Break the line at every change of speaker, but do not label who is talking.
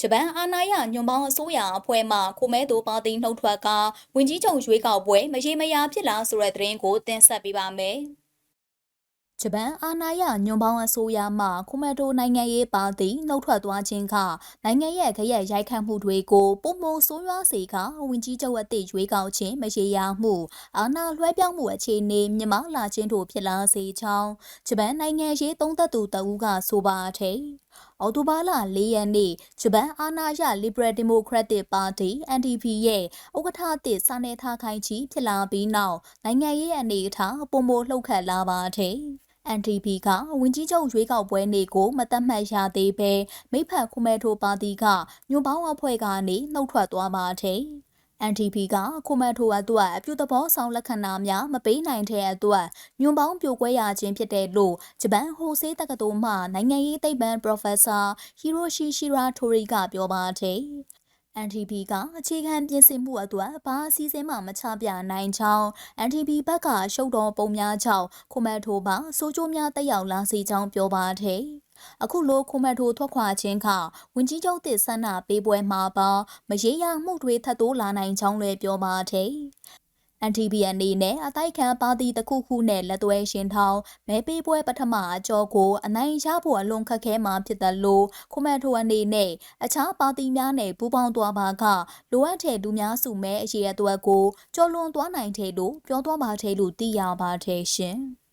ဂျပန်အာဏာရညွန်ပေါင်းအစိုးရအဖွဲ့မှခိုမဲသူပါတီနှုတ်ထွက်ကဝင်ကြီးချုပ်ရွေးကောက်ပွဲမရေမရာဖြစ်လာဆိုတဲ့သတင်းကိုတင်ဆက်ပေးပါမယ်။ဂျပန်အာဏာရညွန်ပေါင်းအစိုးရမှခိုမဲတိုနိုင်ငံရေးပါတီနှုတ်ထွက်သွားခြင်းကနိုင်ငံရဲ့ခရက်ရိုက်ခတ်မှုတွေကိုပုံမဆိုးရွားစေကဝင်ကြီးချုပ်အသည့်ရွေးကောက်ခြင်းမရေရာမှုအာဏာလွှဲပြောင်းမှုအခြေအနေမြမလာခြင်းတို့ဖြစ်လာစေကြောင်းဂျပန်နိုင်ငံရေးသုံးသက်သူတအူးကဆိုပါတဲ့။ အော်တိုဘာလ၄ရက်နေ့ဂျပန်အာဏာရ Liberal Democratic Party NDP ရဲ့ဥက္ကဋ္ဌအသစ်စာနယ်ထားခိုင်းချီဖြစ်လာပြီးနောက်နိုင်ငံရေးအနေအထားပုံမလှုပ်ခတ်လာပါတယ်။ NDP ကဝင်ကြီးချုပ်ရွေးကောက်ပွဲနေ့ကိုမသက်မှတ်ရသေးပဲမိဖက်ခုမဲထိုပါတီကညွန်ပေါင်းအဖွဲ့ကနေနှုတ်ထွက်သွားပါတယ်။ NTP ကခုမတ်ထိုအတွက်အပြုသဘောဆောင်လက္ခဏာများမပေးနိုင်တဲ့အတွက်ညွန်ပေါင်းပြိုကွဲရခြင်းဖြစ်တဲ့လို့ဂျပန်ဟိုဆေးတက္ကသိုလ်မှနိုင်ငံရေးသိပ္ပံ Professor Hiroshi Shiratori ကပြောပါတယ်။ NTP ကအခြေခံပြင်ဆင်မှုအတွက်ဘာအစည်းအဝေးမှမချပြနိုင်ကြောင်း NTP ဘက်ကရှုပ်တော်ပုံများကြောင့်ခုမတ်ထိုပါစိုးကျိုးများတက်ရောက်လာစေကြောင်းပြောပါတယ်။ အခုလိုခုမတ်ထိုထွက်ခွာခြင်းကဝင်ကြီးချုပ်သစ်ဆန္ဒပေးပွဲမှာပါမရေရာမှုတွေထပ်တိုးလာနိုင်ကြောင်းလည်းပြောပါတယ်။ NTP အနေနဲ့အတိုက်ခံပါတီတစ်ခုခုနဲ့လက်သွဲရှင်ထောင်းမဲပေးပွဲပထမအကြောကိုအနိုင်ရဖို့အလွန်ခက်ခဲမှာဖြစ်တယ်လို့ခုမတ်ထိုအနေနဲ့အခြားပါတီများနဲ့ပူးပေါင်းသွားပါကလိုအပ်တဲ့လူများစုမဲအရေးအတွက်ကိုကျော်လွန်သွားနိုင်တယ်လို့ပြောသွားပါတယ်လို့သိရပါတယ်ရှင်။